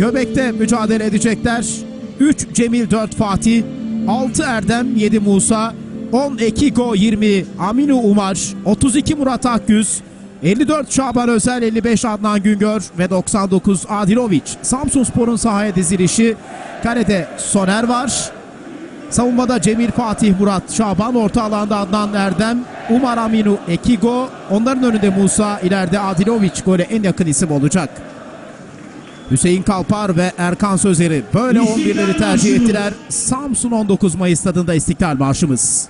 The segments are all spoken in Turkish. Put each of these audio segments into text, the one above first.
Göbek'te mücadele edecekler. 3 Cemil 4 Fatih, 6 Erdem 7 Musa, 10 Ekiko 20 Aminu Umar, 32 Murat Akgüz, 54 Şaban Özel, 55 Adnan Güngör ve 99 Adiloviç. Samsun Spor'un sahaya dizilişi. Kalede Soner var. Savunmada Cemil Fatih Murat Şaban, orta alanda Adnan Erdem, Umar Aminu Ekigo, onların önünde Musa, ileride Adiloviç gole en yakın isim olacak. Hüseyin Kalpar ve Erkan Sözeri böyle 11'leri tercih ettiler. Samsun 19 Mayıs stadında İstiklal Marşımız.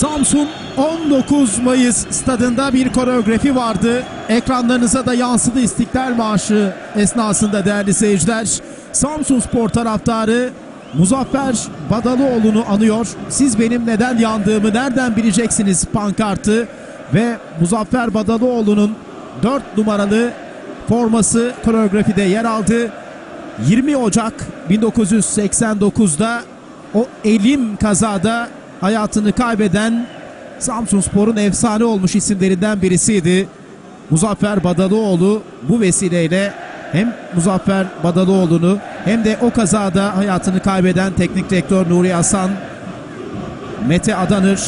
Samsun 19 Mayıs stadında bir koreografi vardı. Ekranlarınıza da yansıdı İstiklal Marşı esnasında değerli seyirciler. Samsun Spor taraftarı Muzaffer Badalıoğlu'nu anıyor. Siz benim neden yandığımı nereden bileceksiniz pankartı ve Muzaffer Badalıoğlu'nun 4 numaralı forması koreografide yer aldı. 20 Ocak 1989'da o elim kazada hayatını kaybeden Samsun Spor'un efsane olmuş isimlerinden birisiydi. Muzaffer Badalıoğlu bu vesileyle hem Muzaffer Badalıoğlu'nu hem de o kazada hayatını kaybeden teknik direktör Nuri Hasan, Mete Adanır,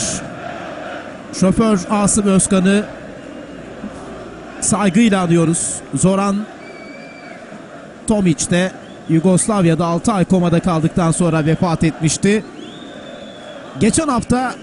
şoför Asım Özkan'ı saygıyla anıyoruz. Zoran Tomic de Yugoslavya'da 6 ay komada kaldıktan sonra vefat etmişti. Geçen hafta